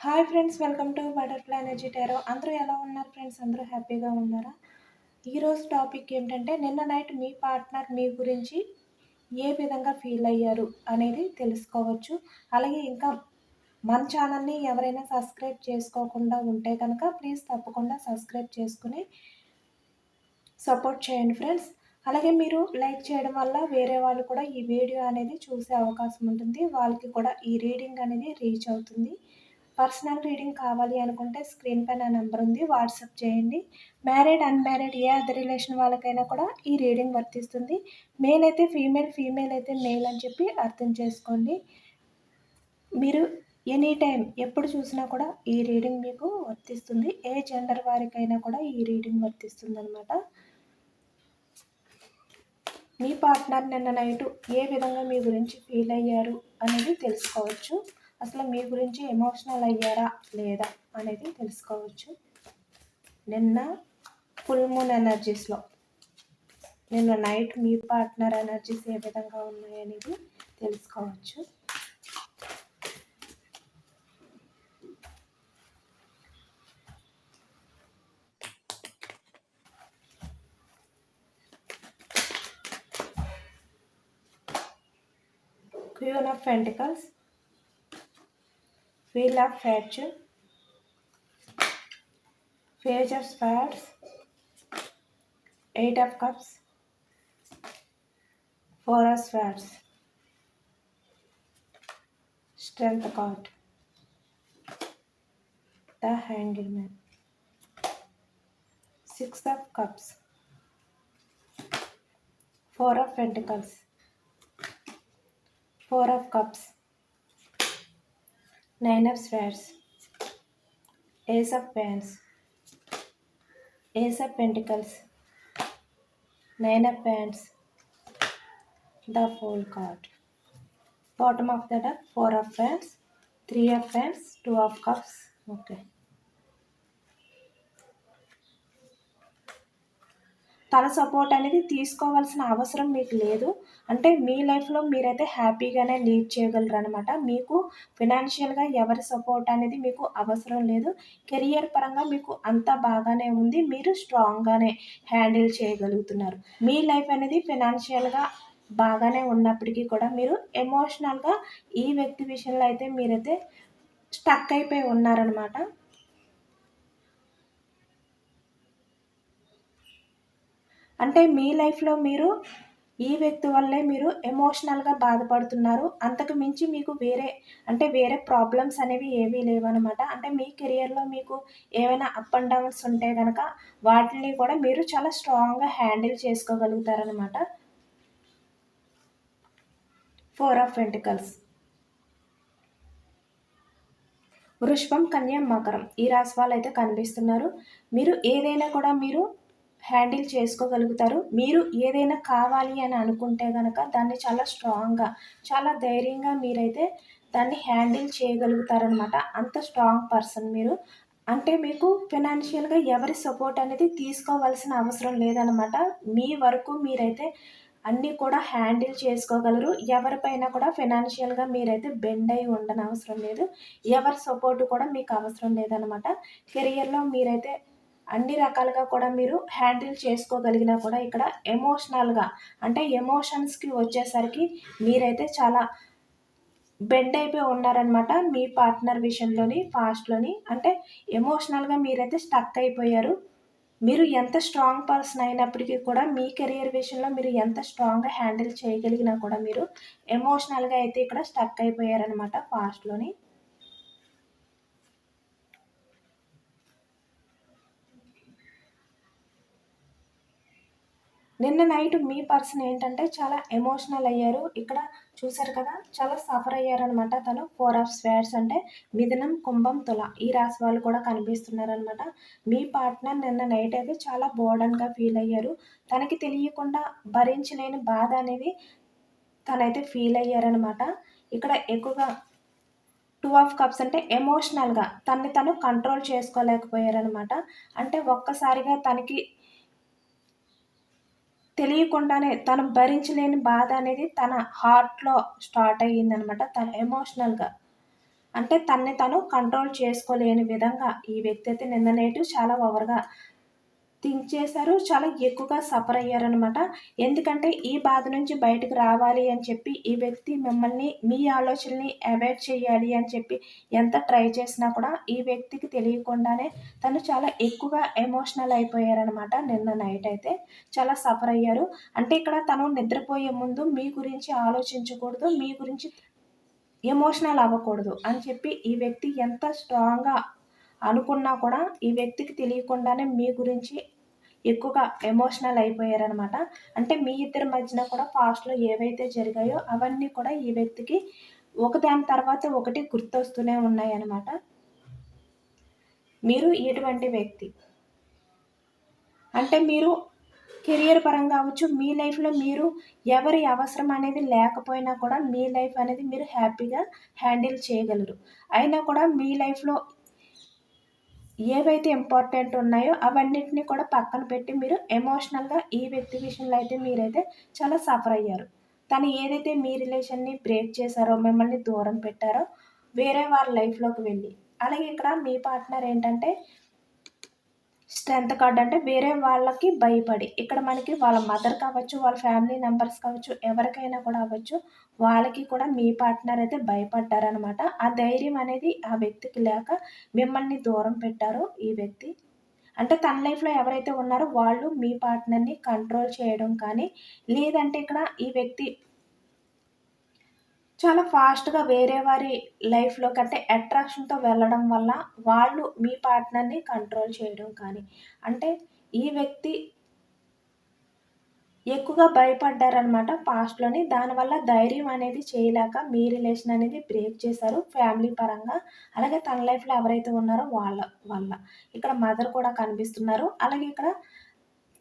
Hi friends welcome to butterfly energy tarot అందరూ ఎలా ఉన్నారు ఫ్రెండ్స్ అందరూ హ్యాపీగా ఉన్నారా? ఈరోజు టాపిక్ ఏంటంటే నిన్న నైట్ మీ పార్ట్నర్ మీ గురించి ఏ విధంగా ఫీల్ అయ్యారు అనేది తెలుసుకోవచ్చు. అలాగే ఇంకా మన ఛానల్ని ఎవరైనా సబ్స్క్రైబ్ చేసుకోకుండా ఉంటే కనుక ప్లీజ్ తప్పకుండా సబ్స్క్రైబ్ చేసుకుని సపోర్ట్ చేయండి ఫ్రెండ్స్ అలాగే మీరు లైక్ చేయడం వల్ల వేరే వాళ్ళు కూడా ఈ వీడియో అనేది చూసే అవకాశం ఉంటుంది. వాళ్ళకి కూడా ఈ రీడింగ్ అనేది రీచ్ అవుతుంది. పర్సనల్ రీడింగ్ కావాలి అనుకుంటే స్క్రీన్ పైన నెంబర్ ఉంది వాట్సాప్ చేయండి. మ్యారీడ్ అన్మ్యారీడ్ ఏ అదర్ రిలేషన్ వాళ్ళకైనా కూడా ఈ రీడింగ్ వర్తిస్తుంది. మేల్ అయితే ఫీమేల్ ఫీమేల్ అయితే మేల్ అని చెప్పి అర్థం చేసుకోండి. మీరు ఎనీ టైం ఎప్పుడు చూసినా కూడా ఈ రీడింగ్ మీకు వర్తిస్తుంది. ఏ జెండర్ వారికైనా కూడా ఈ రీడింగ్ వర్తిస్తుంది అనమాట మీ పార్ట్నర్ నిన్న నైట్ ఏ విధంగా మీ గురించి ఫీల్ అయ్యారు అనేది తెలుసుకోవచ్చు. అసలు మీ గురించి ఎమోషనల్ అయ్యారా లేదా అనేది తెలుసుకోవచ్చు. నిన్న ఫుల్ మూన్ ఎనర్జీస్లో నిన్న నైట్ మీ పార్ట్నర్ ఎనర్జీస్ ఏ విధంగా ఉన్నాయనేది తెలుసుకోవచ్చు. Queen of Pentacles, Of Fortune, Page of Swords, Eight of Cups, Four of Swords, Strength card, The Hangman, Six of Cups, Four of Pentacles, Four of Cups, Nine of Swords, Ace of Wands, Ace of Pentacles, Nine of Wands, the Fool card. Bottom of the deck, Four of Wands, Three of Wands, Two of Cups. Okay. తన support అనేది తీసుకోవాల్సిన అవసరం మీకు లేదు. అంటే మీ లైఫ్లో మీరైతే హ్యాపీగానే లీడ్ చేయగలరు అనమాట మీకు ఫినాన్షియల్గా ఎవరి సపోర్ట్ అనేది మీకు అవసరం లేదు. కెరియర్ పరంగా మీకు అంతా బాగానే ఉంది. మీరు స్ట్రాంగ్గానే హ్యాండిల్ చేయగలుగుతున్నారు. మీ లైఫ్ అనేది ఫినాన్షియల్గా బాగానే ఉన్నప్పటికీ కూడా మీరు ఎమోషనల్గా ఈ వ్యక్తి విషయంలో అయితే మీరైతే స్టక్ అయిపోయి ఉన్నారనమాట అంటే మీ లైఫ్లో మీరు ఈ వ్యక్తి వల్లే మీరు ఎమోషనల్గా బాధపడుతున్నారు. అంతకు మించి మీకు వేరే అంటే వేరే ప్రాబ్లమ్స్ అనేవి ఏవీ లేవన్నమాట. అంటే మీ కెరియర్లో మీకు ఏమైనా అప్ అండ్ డౌన్స్ ఉంటే కనుక వాటిని కూడా మీరు చాలా స్ట్రాంగ్గా హ్యాండిల్ చేసుకోగలుగుతారనమాట ఫోర్ ఆఫ్ వెంటికల్స్ వృషభం కన్యా మకరం ఈ రాశి వాళ్ళు అయితే కనిపిస్తున్నారు. మీరు ఏదైనా కూడా మీరు హ్యాండిల్ చేసుకోగలుగుతారు. మీరు ఏదైనా కావాలి అని అనుకుంటే కనుక దాన్ని చాలా స్ట్రాంగ్గా చాలా ధైర్యంగా మీరైతే దాన్ని హ్యాండిల్ చేయగలుగుతారనమాట అంత స్ట్రాంగ్ పర్సన్ మీరు. అంటే మీకు ఫినాన్షియల్గా ఎవరి సపోర్ట్ అనేది తీసుకోవాల్సిన అవసరం లేదనమాట మీ వరకు మీరైతే అన్నీ కూడా హ్యాండిల్ చేసుకోగలరు. ఎవరిపైన కూడా ఫినాన్షియల్గా మీరైతే బెండ్ అయి ఉండని అవసరం లేదు. ఎవరి సపోర్ట్ కూడా మీకు అవసరం లేదనమాట కెరియర్లో మీరైతే అన్ని రకాలుగా కూడా మీరు హ్యాండిల్ చేసుకోగలిగినా కూడా ఇక్కడ ఎమోషనల్గా అంటే ఎమోషన్స్కి వచ్చేసరికి మీరైతే చాలా బెండ్ అయిపోయి ఉన్నారనమాట మీ పార్ట్నర్ విషయంలోని పాస్ట్లోని అంటే ఎమోషనల్గా మీరైతే స్టక్ అయిపోయారు. మీరు ఎంత స్ట్రాంగ్ పర్సన్ అయినప్పటికీ కూడా మీ కెరియర్ విషయంలో మీరు ఎంత స్ట్రాంగ్గా హ్యాండిల్ చేయగలిగినా కూడా మీరు ఎమోషనల్గా అయితే ఇక్కడ స్టక్ అయిపోయారనమాట పాస్ట్లోని నిన్న నైట్ మీ పర్సన్ ఏంటంటే చాలా ఎమోషనల్ అయ్యారు. ఇక్కడ చూసారు కదా చాలా సఫర్ అయ్యారనమాట తను ఫోర్ ఆఫ్ స్వేర్స్ అంటే మిథునం కుంభం తుల ఈ రాశి వాళ్ళు కూడా కనిపిస్తున్నారనమాట మీ పార్ట్నర్ నిన్న నైట్ అయితే చాలా బోర్డన్గా ఫీల్ అయ్యారు. తనకి తెలియకుండా భరించలేని బాధ అనేది తనైతే ఫీల్ అయ్యారనమాట ఇక్కడ ఎక్కువగా టూ ఆఫ్ కప్స్ అంటే ఎమోషనల్గా తన్ని తను కంట్రోల్ చేసుకోలేకపోయారనమాట అంటే ఒక్కసారిగా తనకి తెలియకుండానే తను భరించలేని బాధ అనేది తన హార్ట్లో స్టార్ట్ అయ్యిందనమాట. తన ఎమోషనల్గా అంటే తన్ని తను కంట్రోల్ చేసుకోలేని విధంగా ఈ వ్యక్తి అయితే నిన్న నేటు చాలా ఓవర్గా థింక్ చేశారు. చాలా ఎక్కువగా సఫర్ అయ్యారనమాట ఎందుకంటే ఈ బాధ నుంచి బయటకు రావాలి అని చెప్పి ఈ వ్యక్తి మిమ్మల్ని మీ ఆలోచనని అవాయిడ్ చేయాలి అని చెప్పి ఎంత ట్రై చేసినా కూడా ఈ వ్యక్తికి తెలియకుండానే తను చాలా ఎక్కువగా ఎమోషనల్ అయిపోయారనమాట నిన్న నైట్ అయితే. చాలా సఫర్ అయ్యారు. అంటే ఇక్కడ తను నిద్రపోయే ముందు మీ గురించి ఆలోచించకూడదు మీ గురించి ఎమోషనల్ అవ్వకూడదు అని చెప్పి ఈ వ్యక్తి ఎంత స్ట్రాంగ్గా అనుకున్నా కూడా ఈ వ్యక్తికి తెలియకుండానే మీ గురించి ఎక్కువగా ఎమోషనల్ అయిపోయారనమాట. అంటే మీ ఇద్దరి మధ్యన కూడా పాస్ట్లో ఏవైతే జరిగాయో అవన్నీ కూడా ఈ వ్యక్తికి ఒకదాని తర్వాత ఒకటి గుర్తొస్తూనే ఉన్నాయన్నమాట. మీరు ఎటువంటి వ్యక్తి. అంటే మీరు కెరియర్ పరంగా కావచ్చు మీ లైఫ్లో మీరు ఎవరి అవసరం అనేది లేకపోయినా కూడా మీ లైఫ్ అనేది మీరు హ్యాపీగా హ్యాండిల్ చేయగలరు. అయినా కూడా మీ లైఫ్లో ఏవైతే ఇంపార్టెంట్ ఉన్నాయో అవన్నిటిని కూడా పక్కన పెట్టి మీరు ఎమోషనల్గా ఈ వ్యక్తి విషయంలో అయితే మీరైతే చాలా సఫర్ అయ్యారు. తను ఏదైతే మీ రిలేషన్ని బ్రేక్ చేశారో మిమ్మల్ని దూరం పెట్టారో వేరే వారి లైఫ్లోకి వెళ్ళి. అలాగే ఇక్కడ మీ పార్ట్నర్ ఏంటంటే స్ట్రెంత్ కార్డ్ అంటే వేరే వాళ్ళకి భయపడి ఇక్కడ మనకి వాళ్ళ మదర్ కావచ్చు వాళ్ళ ఫ్యామిలీ మెంబర్స్ కావచ్చు ఎవరికైనా కూడా అవ్వచ్చు వాళ్ళకి కూడా మీ పార్ట్నర్ అయితే భయపడ్డారనమాట ఆ ధైర్యం అనేది ఆ వ్యక్తికి లేక మిమ్మల్ని దూరం పెట్టారు ఈ వ్యక్తి. అంటే తన లైఫ్లో ఎవరైతే ఉన్నారో వాళ్ళు మీ పార్ట్నర్ని కంట్రోల్ చేయడం కానీ లేదంటే ఇక్కడ ఈ వ్యక్తి చాలా ఫాస్ట్‌గా వేరే వారి లైఫ్‌లో కంటే అట్రాక్షన్‌తో వెళ్ళడం వల్ల వాళ్ళు మీ పార్ట్నర్‌ని కంట్రోల్ చేయడం కానీ, అంటే ఈ వ్యక్తి ఎక్కువగా భయపడ్డారనమాట పాస్ట్‌లోని. దానివల్ల ధైర్యం అనేది చేయలేక మీ రిలేషన్ అనేది బ్రేక్ చేశారు ఫ్యామిలీ పరంగా. అలాగే తన లైఫ్‌లో ఎవరైతే ఉన్నారో వాళ్ళ వల్ల. ఇక్కడ మదర్ కూడా కనిపిస్తున్నారు. అలాగే ఇక్కడ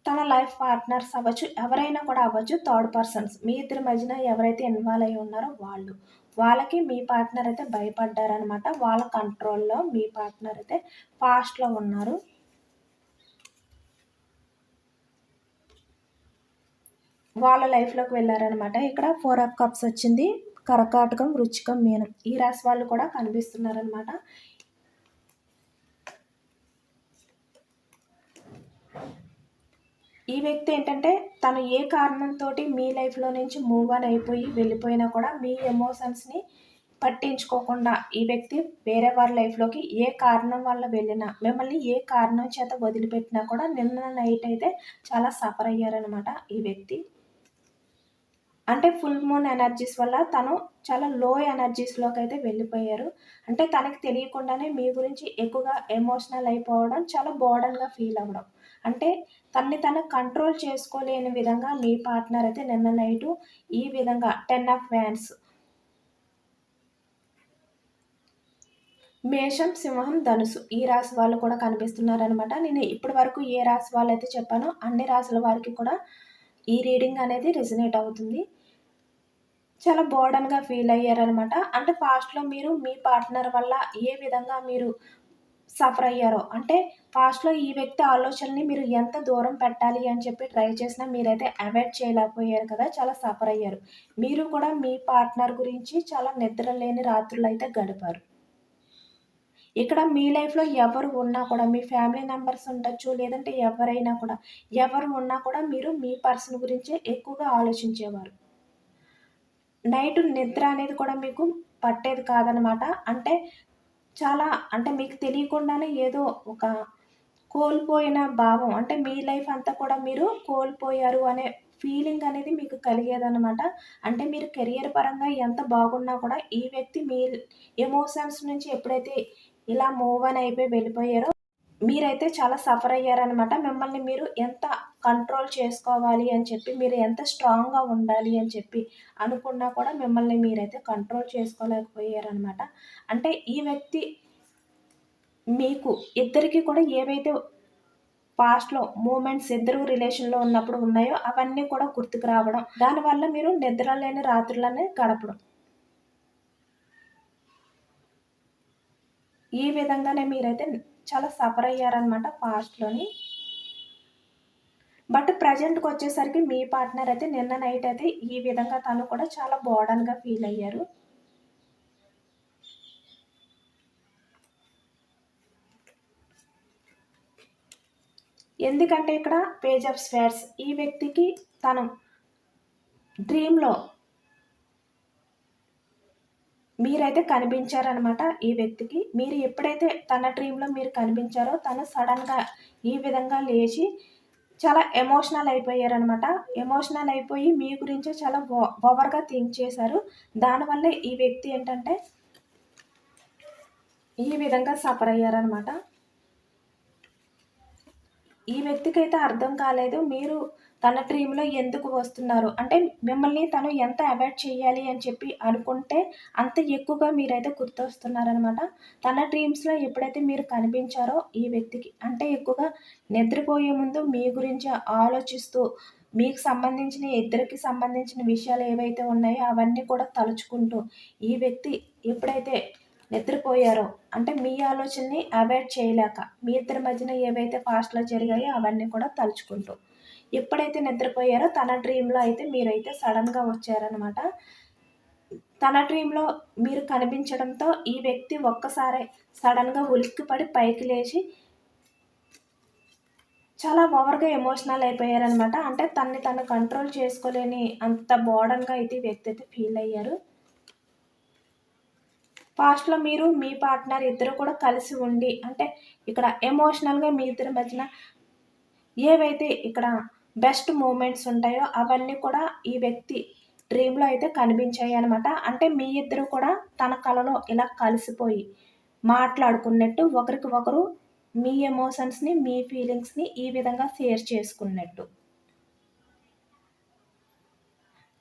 తన లైఫ్ పార్ట్నర్స్ అవ్వచ్చు ఎవరైనా కూడా అవ్వచ్చు థర్డ్ పర్సన్స్ మీ ఇద్దరి మధ్యన ఎవరైతే ఇన్వాల్వ్ అయి ఉన్నారో వాళ్ళు వాళ్ళకి మీ పార్ట్నర్ అయితే భయపడ్డారనమాట వాళ్ళ కంట్రోల్లో మీ పార్ట్నర్ అయితే ఫాస్ట్లో ఉన్నారు వాళ్ళ లైఫ్లోకి వెళ్ళారనమాట ఇక్కడ ఫోర్ ఆఫ్ కప్స్ వచ్చింది. కరకాటకం రుచికం మీనం. ఈ రాశి వాళ్ళు కూడా కనిపిస్తున్నారనమాట ఈ వ్యక్తి ఏంటంటే తను ఏ కారణంతో మీ లైఫ్లో నుంచి మూవ్ ఆన్ అయిపోయి వెళ్ళిపోయినా కూడా మీ ఎమోషన్స్ని పట్టించుకోకుండా ఈ వ్యక్తి వేరే వారి లైఫ్లోకి ఏ కారణం వల్ల వెళ్ళినా మిమ్మల్ని ఏ కారణం చేత వదిలిపెట్టినా కూడా నిన్న నైట్ అయితే చాలా సఫర్ అయ్యారనమాట ఈ వ్యక్తి. అంటే ఫుల్ మూన్ ఎనర్జీస్ వల్ల తను చాలా లో ఎనర్జీస్లోకి అయితే వెళ్ళిపోయారు. అంటే తనకి తెలియకుండానే మీ గురించి ఎక్కువగా ఎమోషనల్ అయిపోవడం చాలా బోర్డన్గా ఫీల్ అవ్వడం. అంటే తన్ని తను కంట్రోల్ చేసుకోలేని విధంగా మీ పార్ట్నర్ అయితే నిన్న నైటు ఈ విధంగా టెన్ ఆఫ్ వ్యాన్స్ మేషం సింహం ధనుసు ఈ రాశి వాళ్ళు కూడా కనిపిస్తున్నారనమాట నేను ఇప్పటి వరకు ఏ రాశి వాళ్ళు అయితే చెప్పానో అన్ని రాశుల వారికి కూడా ఈ రీడింగ్ అనేది రిజనేట్ అవుతుంది. చాలా బోర్డన్గా ఫీల్ అయ్యారనమాట. అంటే ఫాస్ట్లో మీరు మీ పార్ట్నర్ వల్ల ఏ విధంగా మీరు సఫర్ అయ్యారో అంటే ఫాస్ట్లో ఈ వ్యక్తి ఆలోచనని మీరు ఎంత దూరం పెట్టాలి అని చెప్పి ట్రై చేసినా మీరైతే అవాయిడ్ చేయలేకపోయారు కదా చాలా సఫర్ అయ్యారు. మీరు కూడా మీ పార్ట్నర్ గురించి చాలా నిద్ర లేని రాత్రులు అయితే గడిపారు. ఇక్కడ మీ లైఫ్లో ఎవరు ఉన్నా కూడా మీ ఫ్యామిలీ మెంబర్స్ ఉండొచ్చు లేదంటే ఎవరైనా కూడా ఎవరు ఉన్నా కూడా మీరు మీ పర్సన్ గురించే ఎక్కువగా ఆలోచించేవారు. నైట్ నిద్ర అనేది కూడా మీకు పట్టేది కాదనమాట అంటే చాలా అంటే మీకు తెలియకుండానే ఏదో ఒక కోల్పోయిన భావం అంటే మీ లైఫ్ అంతా కూడా మీరు కోల్పోయారు అనే ఫీలింగ్ అనేది మీకు కలిగేదనమాట అంటే మీరు కెరియర్ పరంగా ఎంత బాగున్నా కూడా ఈ వ్యక్తి మీ ఎమోషన్స్ నుంచి ఎప్పుడైతే ఇలా మూవ్ అని అయిపోయి వెళ్ళిపోయారో మీరైతే చాలా సఫర్ అయ్యారనమాట మిమ్మల్ని మీరు ఎంత కంట్రోల్ చేసుకోవాలి అని చెప్పి మీరు ఎంత స్ట్రాంగ్గా ఉండాలి అని చెప్పి అనుకున్నా కూడా మిమ్మల్ని మీరైతే కంట్రోల్ చేసుకోలేకపోయారనమాట అంటే ఈ వ్యక్తి మీకు ఇద్దరికి కూడా ఏవైతే పాస్ట్లో మూమెంట్స్ ఇద్దరు రిలేషన్లో ఉన్నప్పుడు ఉన్నాయో అవన్నీ కూడా గుర్తుకు రావడం దానివల్ల మీరు నిద్ర లేని రాత్రులనే గడపడం. ఈ విధంగానే మీరైతే చాలా సఫర్ అయ్యారనమాట పాస్ట్లోని బట్ ప్రజెంట్కి వచ్చేసరికి మీ పార్ట్నర్ అయితే నిన్న నైట్ అయితే ఈ విధంగా తను కూడా చాలా బోర్డన్గా ఫీల్ అయ్యారు. ఎందుకంటే ఇక్కడ పేజ్ ఆఫ్ స్వేర్స్ ఈ వ్యక్తికి తను డ్రీమ్లో మీరైతే కనిపించారనమాట ఈ వ్యక్తికి. మీరు ఎప్పుడైతే తన డ్రీమ్లో మీరు కనిపించారో తను సడన్గా ఈ విధంగా లేచి చాలా ఎమోషనల్ అయిపోయారనమాట. ఎమోషనల్ అయిపోయి మీ గురించి చాలా ఓవర్గా థింక్ చేశారు. దానివల్ల ఈ వ్యక్తి ఏంటంటే ఈ విధంగా సఫర్ అయ్యారనమాట. ఈ వ్యక్తికి అయితే అర్థం కాలేదు. మీరు తన డ్రీమ్లో ఎందుకు వస్తున్నారు? అంటే మిమ్మల్ని తను ఎంత అవాయిడ్ చేయాలి అని చెప్పి అనుకుంటే అంత ఎక్కువగా మీరైతే గుర్తొస్తున్నారనమాట తన డ్రీమ్స్లో ఎప్పుడైతే మీరు కనిపించారో ఈ వ్యక్తికి అంటే ఎక్కువగా నిద్రపోయే ముందు మీ గురించి ఆలోచిస్తూ మీకు సంబంధించిన ఇద్దరికి సంబంధించిన విషయాలు ఏవైతే ఉన్నాయో అవన్నీ కూడా తలుచుకుంటూ ఈ వ్యక్తి ఎప్పుడైతే నిద్రపోయారో అంటే మీ ఆలోచనని అవాయిడ్ చేయలేక మీ ఇద్దరి మధ్యన ఏవైతే పాస్ట్లో జరిగాయో అవన్నీ కూడా తలుచుకుంటూ ఎప్పుడైతే నిద్రపోయారో తన డ్రీమ్లో అయితే మీరైతే సడన్గా వచ్చారనమాట తన డ్రీమ్లో మీరు కనిపించడంతో ఈ వ్యక్తి ఒక్కసారే సడన్గా ఉలిక్కిపడి పైకి లేచి చాలా ఓవర్గా ఎమోషనల్ అయిపోయారనమాట అంటే తన్ని తను కంట్రోల్ చేసుకోలేని అంత బోర్డన్గా అయితే ఈ వ్యక్తి అయితే ఫీల్ అయ్యారు. పాస్ట్లో మీరు మీ పార్ట్నర్ ఇద్దరు కూడా కలిసి ఉండి అంటే ఇక్కడ ఎమోషనల్గా మీ ఇద్దరి మధ్యన ఏవైతే ఇక్కడ బెస్ట్ మూమెంట్స్ ఉంటాయో అవన్నీ కూడా ఈ వ్యక్తి డ్రీమ్లో అయితే కనిపించాయి అనమాట అంటే మీ ఇద్దరు కూడా తన కళలో ఇలా కలిసిపోయి మాట్లాడుకున్నట్టు ఒకరికి ఒకరు మీ ఎమోషన్స్ని మీ ఫీలింగ్స్ని ఈ విధంగా షేర్ చేసుకున్నట్టు.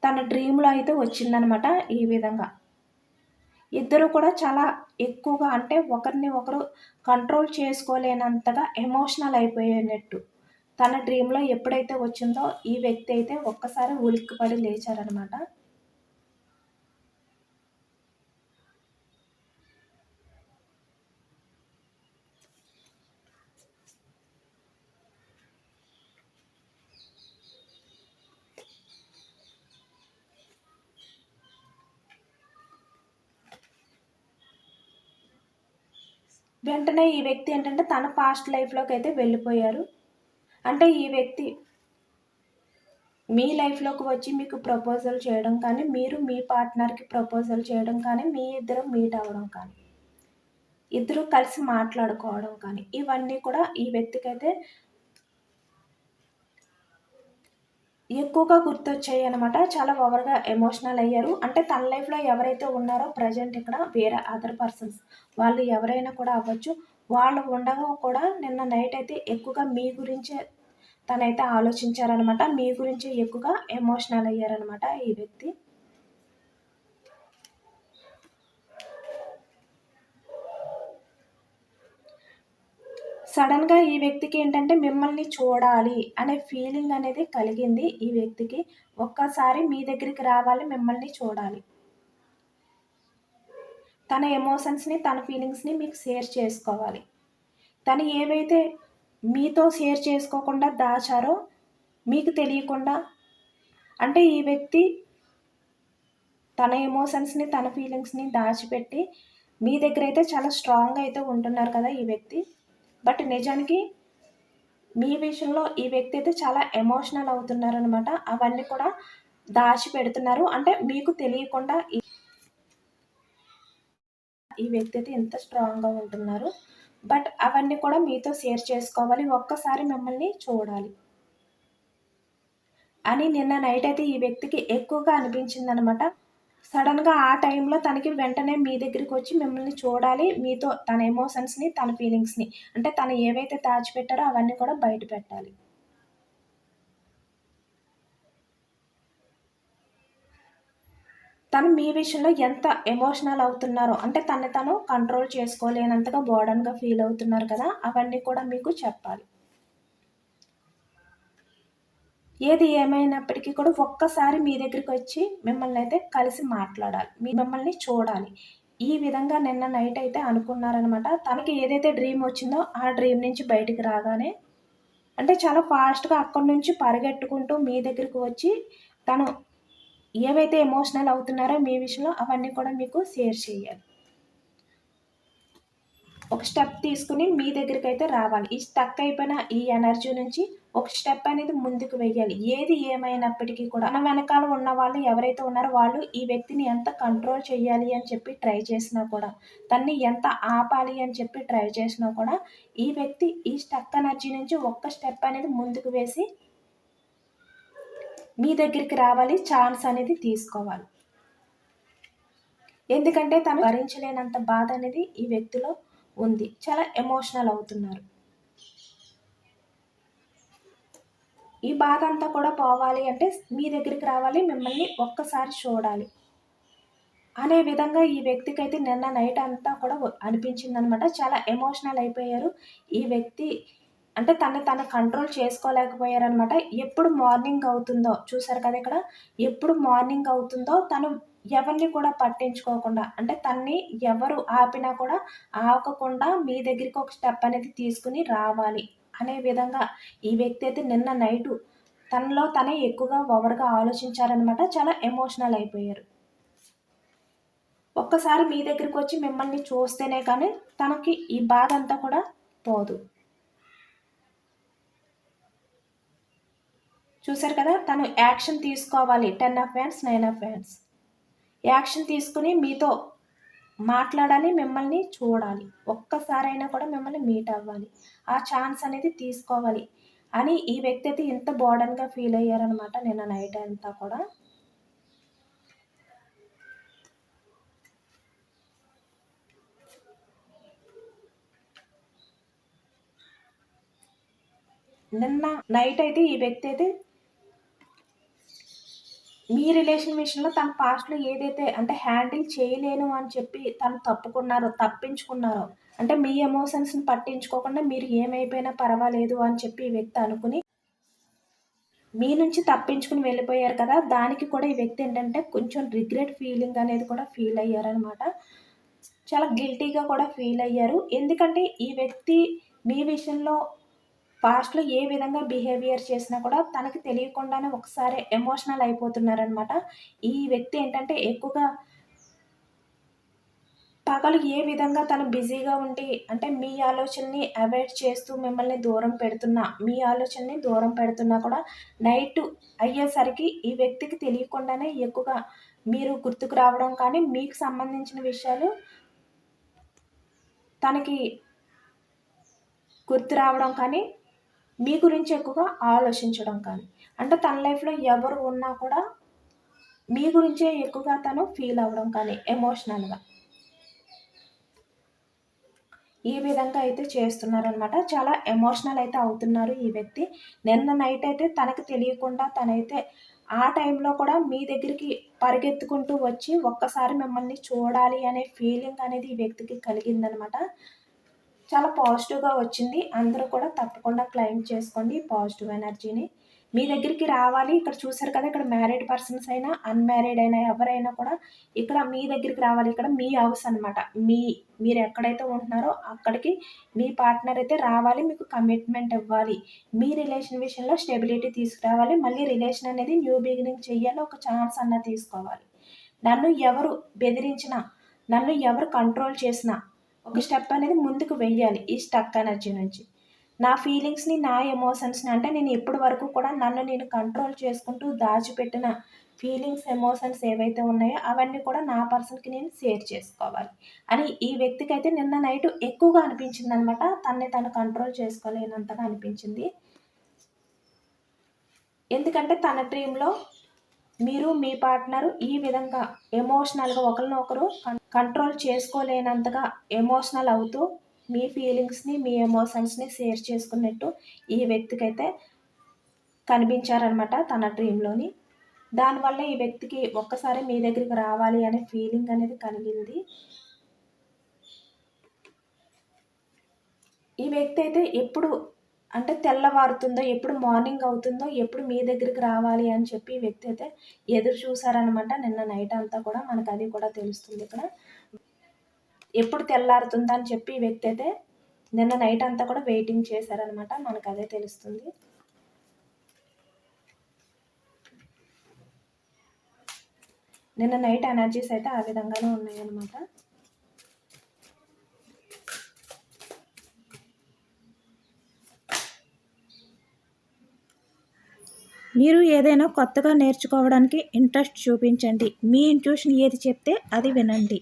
తన డ్రీమ్లో అయితే వచ్చిందనమాట ఈ విధంగా. ఇద్దరు కూడా చాలా ఎక్కువగా అంటే ఒకరిని ఒకరు కంట్రోల్ చేసుకోలేనంతగా ఎమోషనల్ అయిపోయినట్టు. తన డ్రీమ్లో ఎప్పుడైతే వచ్చిందో ఈ వ్యక్తి అయితే ఒక్కసారి ఉలిక్కిపడి లేచారనమాట. వెంటనే ఈ వ్యక్తి ఏంటంటే తన పాస్ట్ లైఫ్లోకి అయితే వెళ్ళిపోయారు. అంటే ఈ వ్యక్తి మీ లైఫ్లోకి వచ్చి మీకు ప్రపోజల్ చేయడం కానీ మీరు మీ పార్ట్నర్కి ప్రపోజల్ చేయడం కానీ మీ ఇద్దరు మీట్ అవ్వడం కానీ ఇద్దరు కలిసి మాట్లాడుకోవడం కానీ ఇవన్నీ కూడా ఈ వ్యక్తికైతే ఎక్కువగా గుర్తొచ్చాయి అనమాట చాలా ఓవర్గా ఎమోషనల్ అయ్యారు. అంటే తన లైఫ్లో ఎవరైతే ఉన్నారో ప్రజెంట్ ఇక్కడ వేరే అదర్ పర్సన్స్ వాళ్ళు ఎవరైనా కూడా అవ్వచ్చు. వాళ్ళు ఉండగా కూడా నిన్న నైట్ అయితే ఎక్కువగా మీ గురించే తనైతే ఆలోచించారనమాట. మీ గురించి ఎక్కువగా ఎమోషనల్ అయ్యారనమాట ఈ వ్యక్తి. సడన్గా ఈ వ్యక్తికి ఏంటంటే మిమ్మల్ని చూడాలి అనే ఫీలింగ్ అనేది కలిగింది ఈ వ్యక్తికి. ఒక్కసారి మీ దగ్గరికి రావాలి మిమ్మల్ని చూడాలి. తన ఎమోషన్స్ని తన ఫీలింగ్స్ని మీకు షేర్ చేసుకోవాలి. తను ఏవైతే మీతో షేర్ చేసుకోకుండా దాచారో మీకు తెలియకుండా అంటే ఈ వ్యక్తి తన ఎమోషన్స్ని తన ఫీలింగ్స్ని దాచిపెట్టి మీ దగ్గర అయితే చాలా స్ట్రాంగ్ అయితే ఉంటున్నారు కదా ఈ వ్యక్తి. బట్ నిజానికి మీ విషయంలో ఈ వ్యక్తి అయితే చాలా ఎమోషనల్ అవుతున్నారు అనమాట అవన్నీ కూడా దాచి పెడుతున్నారు అంటే మీకు తెలియకుండా ఈ వ్యక్తి అయితే ఎంత స్ట్రాంగ్గా ఉంటున్నారు. బట్ అవన్నీ కూడా మీతో షేర్ చేసుకోవాలి. ఒక్కసారి మిమ్మల్ని చూడాలి. అని నిన్న నైట్ అయితే ఈ వ్యక్తికి ఎక్కువగా అనిపించింది అనమాట సడన్గా ఆ టైంలో తనకి వెంటనే మీ దగ్గరికి వచ్చి మిమ్మల్ని చూడాలి. మీతో తన ఎమోషన్స్ని తన ఫీలింగ్స్ని అంటే తను ఏవైతే దాచిపెట్టారో అవన్నీ కూడా బయట పెట్టాలి. తను మీ విషయంలో ఎంత ఎమోషనల్ అవుతున్నారో అంటే తను తను కంట్రోల్ చేసుకోలేనంతగా బోర్డన్గా ఫీల్ అవుతున్నారు కదా అవన్నీ కూడా మీకు చెప్పాలి. ఏది ఏమైనప్పటికీ కూడా ఒక్కసారి మీ దగ్గరికి వచ్చి మిమ్మల్ని అయితే కలిసి మాట్లాడాలి మీ మిమ్మల్ని చూడాలి. ఈ విధంగా నిన్న నైట్ అయితే అనుకున్నారనమాట. తనకి ఏదైతే డ్రీమ్ వచ్చిందో ఆ డ్రీమ్ నుంచి బయటికి రాగానే అంటే చాలా ఫాస్ట్గా అక్కడి నుంచి పరిగెట్టుకుంటూ మీ దగ్గరికి వచ్చి తను ఏవైతే ఎమోషనల్ అవుతున్నారో మీ విషయంలో అవన్నీ కూడా మీకు షేర్ చేయాలి. ఒక స్టెప్ తీసుకుని మీ దగ్గరికి అయితే రావాలి. ఈ స్టక్ అయిపోయిన ఈ ఎనర్జీ నుంచి ఒక స్టెప్ అనేది ముందుకు వెయ్యాలి. ఏది ఏమైనప్పటికీ కూడా మన వెనకాల ఉన్న వాళ్ళు ఎవరైతే ఉన్నారో వాళ్ళు ఈ వ్యక్తిని ఎంత కంట్రోల్ చేయాలి అని చెప్పి ట్రై చేసినా కూడా తన్ని ఎంత ఆపాలి అని చెప్పి ట్రై చేసినా కూడా ఈ వ్యక్తి ఈ స్టక్ ఎనర్జీ నుంచి ఒక్క స్టెప్ అనేది ముందుకు వేసి మీ దగ్గరికి రావాలి ఛాన్స్ అనేది తీసుకోవాలి. ఎందుకంటే తను భరించలేనంత బాధ అనేది ఈ వ్యక్తిలో ఉంది. చాలా ఎమోషనల్ అవుతున్నారు. ఈ బాధ అంతా కూడా పోవాలి అంటే మీ దగ్గరికి రావాలి మిమ్మల్ని ఒక్కసారి చూడాలి. అనే విధంగా ఈ వ్యక్తికి అయితే నిన్న నైట్ అంతా కూడా అనిపించింది అనమాట చాలా ఎమోషనల్ అయిపోయారు. ఈ వ్యక్తి అంటే తను తను కంట్రోల్ చేసుకోలేకపోయారనమాట. ఎప్పుడు మార్నింగ్ అవుతుందో చూసారు కదా ఇక్కడ? ఎప్పుడు మార్నింగ్ అవుతుందో తను ఎవరిని కూడా పట్టించుకోకుండా అంటే తన్ని ఎవరు ఆపినా కూడా ఆపకుండా మీ దగ్గరికి ఒక స్టెప్ అనేది తీసుకుని రావాలి అనే విధంగా ఈ వ్యక్తి అయితే నిన్న నైటు తనలో తనే ఎక్కువగా ఓవర్గా ఆలోచించారనమాట. చాలా ఎమోషనల్ అయిపోయారు. ఒక్కసారి మీ దగ్గరికి వచ్చి మిమ్మల్ని చూస్తేనే కానీ తనకి ఈ బాధ అంతా కూడా పోదు. చూశారు కదా తను యాక్షన్ తీసుకోవాలి. Ten of wands nine of wands action తీసుకుని మీతో మాట్లాడాలి మిమ్మల్ని చూడాలి. ఒక్కసారైనా కూడా మిమ్మల్ని మీట్ అవ్వాలి. ఆ ఛాన్స్ అనేది తీసుకోవాలి అని ఈ వ్యక్తి అయితే ఇంత బోర్డన్గా ఫీల్ అయ్యారనమాట నిన్న నైట్ అంతా కూడా. నిన్న నైట్ అయితే ఈ వ్యక్తి అయితే మీ రిలేషన్ విషయంలో తన పాస్ట్లో ఏదైతే అంటే హ్యాండిల్ చేయలేను అని చెప్పి తను తప్పుకున్నారో తప్పించుకున్నారో అంటే మీ ఎమోషన్స్ని పట్టించుకోకుండా మీరు ఏమైపోయినా పర్వాలేదు అని చెప్పి ఈ వ్యక్తి అనుకుని మీ నుంచి తప్పించుకుని వెళ్ళిపోయారు కదా దానికి కూడా ఈ వ్యక్తి ఏంటంటే కొంచెం రిగ్రెట్ ఫీలింగ్ అనేది కూడా ఫీల్ అయ్యారనమాట చాలా గిల్టీగా కూడా ఫీల్ అయ్యారు. ఎందుకంటే ఈ వ్యక్తి మీ విషయంలో పాస్ట్లో ఏ విధంగా బిహేవియర్ చేసినా కూడా తనకి తెలియకుండానే ఒకసారి ఎమోషనల్ అయిపోతున్నారనమాట ఈ వ్యక్తి ఏంటంటే ఎక్కువగా పగలు ఏ విధంగా తను బిజీగా ఉండి అంటే మీ ఆలోచనని అవాయిడ్ చేస్తూ మిమ్మల్ని దూరం పెడుతున్నా మీ ఆలోచనని దూరం పెడుతున్నా కూడా నైట్ అయ్యేసరికి ఈ వ్యక్తికి తెలియకుండానే ఎక్కువగా మీరు గుర్తుకు రావడం కానీ మీకు సంబంధించిన విషయాలు తనకి గుర్తు రావడం కానీ మీ గురించి ఎక్కువగా ఆలోచించడం కానీ అంటే తన లైఫ్లో ఎవరు ఉన్నా కూడా మీ గురించే ఎక్కువగా తను ఫీల్ అవ్వడం కానీ ఎమోషనల్గా. ఈ విధంగా అయితే చేస్తున్నారనమాట. చాలా ఎమోషనల్ అయితే అవుతున్నారు ఈ వ్యక్తి. నిన్న నైట్ అయితే తనకు తెలియకుండా తనైతే ఆ టైంలో కూడా మీ దగ్గరికి పరిగెత్తుకుంటూ వచ్చి ఒక్కసారి మిమ్మల్ని చూడాలి అనే ఫీలింగ్ అనేది ఈ వ్యక్తికి కలిగిందనమాట. చాలా పాజిటివ్గా వచ్చింది. అందరూ కూడా తప్పకుండా క్లైమ్ చేసుకోండి పాజిటివ్ ఎనర్జీని. మీ దగ్గరికి రావాలి. ఇక్కడ చూసారు కదా ఇక్కడ మ్యారీడ్ పర్సన్స్ అయినా అన్మ్యారీడ్ అయినా ఎవరైనా కూడా ఇక్కడ మీ దగ్గరికి రావాలి. ఇక్కడ మీ హౌస్ అనమాట మీ మీరు ఎక్కడైతే ఉంటున్నారో అక్కడికి మీ పార్ట్నర్ అయితే రావాలి. మీకు కమిట్మెంట్ ఇవ్వాలి. మీ రిలేషన్ విషయంలో స్టెబిలిటీ తీసుకురావాలి. మళ్ళీ రిలేషన్ అనేది న్యూ బిగినింగ్ చెయ్యాలి. ఒక ఛాన్స్ అన్న తీసుకోవాలి. నన్ను ఎవరు బెదిరించినా నన్ను ఎవరు కంట్రోల్ చేసినా ఒక స్టెప్ అనేది ముందుకు వెయ్యాలి ఈ స్టక్ ఎనర్జీ నుంచి. నా ఫీలింగ్స్ని నా ఎమోషన్స్ని అంటే నేను ఇప్పటి వరకు కూడా నన్ను నేను కంట్రోల్ చేసుకుంటూ దాచిపెట్టిన ఫీలింగ్స్ ఎమోషన్స్ ఏవైతే ఉన్నాయో అవన్నీ కూడా నా పర్సన్కి నేను షేర్ చేసుకోవాలి. అని ఈ వ్యక్తికి అయితే నిన్న నైట్ ఎక్కువగా అనిపించింది అనమాట తన్ని తను కంట్రోల్ చేసుకోలేనంతగా అనిపించింది. ఎందుకంటే తన డ్రీమ్లో మీరు మీ పార్ట్నర్ ఈ విధంగా ఎమోషనల్గా ఒకరినొకరు కంట్రోల్ చేసుకోలేనంతగా ఎమోషనల్ అవుతూ మీ ఫీలింగ్స్ని మీ ఎమోషన్స్ని షేర్ చేసుకున్నట్టు ఈ వ్యక్తికైతే కనిపించారనమాట తన డ్రీమ్లోని దానివల్ల ఈ వ్యక్తికి ఒక్కసారి మీ దగ్గరికి రావాలి అనే ఫీలింగ్ అనేది కలిగింది. ఈ వ్యక్తి అయితే ఎప్పుడు అంటే తెల్లవారుతుందో ఎప్పుడు మార్నింగ్ అవుతుందో ఎప్పుడు మీ దగ్గరికి రావాలి అని చెప్పి వ్యక్తి అయితే ఎదురు చూసారనమాట నిన్న నైట్ అంతా కూడా మనకు అది కూడా తెలుస్తుంది ఇక్కడ. ఎప్పుడు తెల్లారుతుందని చెప్పి వ్యక్తి అయితే నిన్న నైట్ అంతా కూడా వెయిటింగ్ చేశారనమాట మనకు అదే తెలుస్తుంది. నిన్న నైట్ ఎనర్జీస్ అయితే ఆ విధంగానే ఉన్నాయన్నమాట. మీరు ఏదైనా కొత్తగా నేర్చుకోవడానికి ఇంట్రెస్ట్ చూపించండి. మీ ఇంట్యూషన్ ఏది చెప్తే అది వినండి.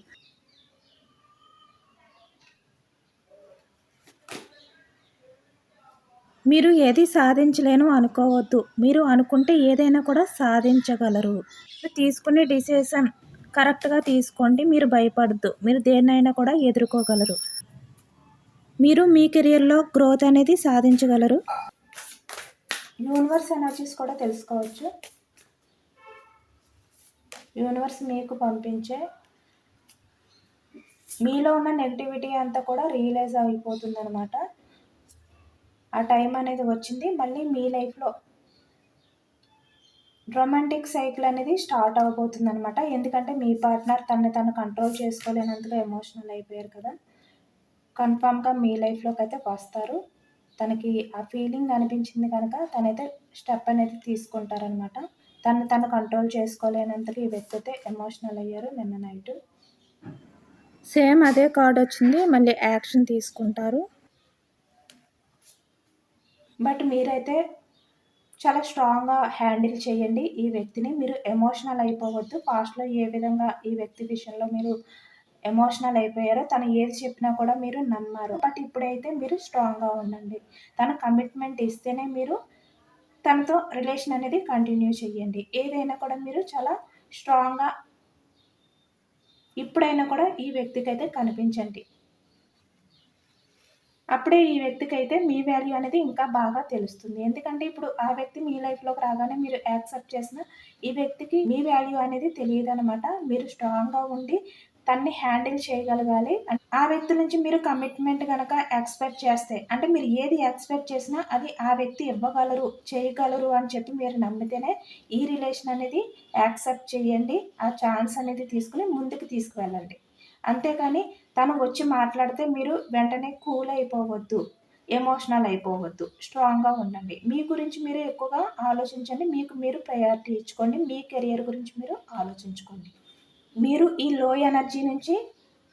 మీరు ఏది సాధించలేను అనుకోవద్దు. మీరు అనుకుంటే ఏదైనా కూడా సాధించగలరు. మీరు తీసుకునే డిసిషన్ కరెక్ట్గా తీసుకోండి. మీరు భయపడద్దు. మీరు దేన్నైనా కూడా ఎదుర్కోగలరు. మీరు మీ కెరియర్లో గ్రోత్ అనేది సాధించగలరు. యూనివర్స్ ఎనర్జీస్ కూడా తెలుసుకోవచ్చు. యూనివర్స్ మీకు పంపించే మీలో ఉన్న నెగిటివిటీ అంతా కూడా రియలైజ్ అయిపోతుంది అనమాట ఆ టైం అనేది వచ్చింది మళ్ళీ మీ లైఫ్లో రొమాంటిక్ సైకిల్ అనేది స్టార్ట్ అవబోతుంది అనమాట ఎందుకంటే మీ పార్ట్నర్ తనని తను కంట్రోల్ చేసుకోలేనంతగా ఎమోషనల్ అయిపోయారు కదా. కన్ఫామ్గా మీ లైఫ్లోకి అయితే వస్తారు. తనకి ఆ ఫీలింగ్ అనిపించింది కనుక తనైతే స్టెప్ అనేది తీసుకుంటారనమాట తను తను కంట్రోల్ చేసుకోలేనంతగా ఈ వ్యక్తి అయితే ఎమోషనల్ అయ్యారు నిన్న నైట్ సేమ్ అదే కార్డ్ వచ్చింది మళ్ళీ యాక్షన్ తీసుకుంటారు. బట్ మీరైతే చాలా స్ట్రాంగ్గా హ్యాండిల్ చేయండి ఈ వ్యక్తిని. మీరు ఎమోషనల్ అయిపోవద్దు. పాస్ట్లో ఏ విధంగా ఈ వ్యక్తి విషయంలో మీరు ఎమోషనల్ అయిపోయారో తను ఏది చెప్పినా కూడా మీరు నమ్మారు. బట్ ఇప్పుడైతే మీరు స్ట్రాంగ్గా ఉండండి. తన కమిట్మెంట్ ఇస్తేనే మీరు తనతో రిలేషన్ అనేది కంటిన్యూ చేయండి ఏదైనా కూడా మీరు చాలా స్ట్రాంగ్గా ఇప్పుడైనా కూడా ఈ వ్యక్తికి అయితే కనిపించండి. అప్పుడే ఈ వ్యక్తికి అయితే మీ వాల్యూ అనేది ఇంకా బాగా తెలుస్తుంది. ఎందుకంటే ఇప్పుడు ఆ వ్యక్తి మీ లైఫ్లోకి రాగానే మీరు యాక్సెప్ట్ చేసిన ఈ వ్యక్తికి మీ వాల్యూ అనేది తెలియదు అనమాట మీరు స్ట్రాంగ్గా ఉండి తన్ని హ్యాండిల్ చేయగలగాలి. ఆ వ్యక్తి నుంచి మీరు కమిట్మెంట్ కనుక ఎక్స్పెక్ట్ చేస్తే అంటే మీరు ఏది ఎక్స్పెక్ట్ చేసినా అది ఆ వ్యక్తి ఇవ్వగలరు చేయగలరు అని చెప్పి మీరు నమ్మితేనే ఈ రిలేషన్ అనేది యాక్సెప్ట్ చేయండి. ఆ ఛాన్స్ అనేది తీసుకుని ముందుకు తీసుకువెళ్ళండి. అంతేకాని తను వచ్చి మాట్లాడితే మీరు వెంటనే కూల్ అయిపోవద్దు ఎమోషనల్ అయిపోవద్దు స్ట్రాంగ్గా ఉండండి. మీ గురించి మీరు ఎక్కువగా ఆలోచించండి. మీకు మీరు ప్రయారిటీ ఇచ్చుకోండి. మీ కెరియర్ గురించి మీరు ఆలోచించుకోండి. మీరు ఈ లో ఎనర్జీ నుంచి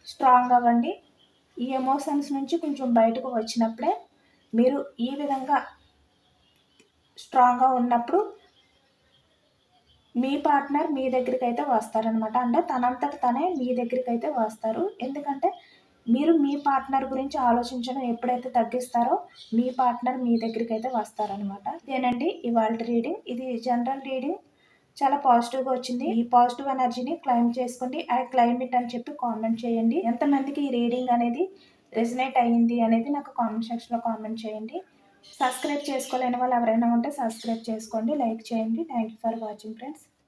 స్ట్రాంగ్ అవ్వండి. ఈ ఎమోషన్స్ నుంచి కొంచెం బయటకు వచ్చినప్పుడే మీరు ఈ విధంగా స్ట్రాంగ్గా ఉన్నప్పుడు మీ పార్ట్నర్ మీ దగ్గరికి అయితే వస్తారనమాట అంటే తనంతట తనే మీ దగ్గరికి అయితే వస్తారు. ఎందుకంటే మీరు మీ పార్ట్నర్ గురించి ఆలోచించడం ఎప్పుడైతే తగ్గిస్తారో మీ పార్ట్నర్ మీ దగ్గరికి అయితే వస్తారనమాట ఇదేనండి ఇవాళ రీడింగ్ ఇది జనరల్ రీడింగ్ చాలా పాజిటివ్గా వచ్చింది. ఈ పాజిటివ్ ఎనర్జీని క్లైమ్ చేసుకోండి. ఐ క్లైమ్ అని చెప్పి కామెంట్ చేయండి. ఎంతమందికి ఈ రీడింగ్ అనేది రెజినేట్ అయ్యింది అనేది నాకు కామెంట్ సెక్షన్లో కామెంట్ చేయండి. సబ్స్క్రైబ్ చేసుకోలేని వాళ్ళు ఎవరైనా ఉంటే సబ్స్క్రైబ్ చేసుకోండి. లైక్ చేయండి. Thank you for watching friends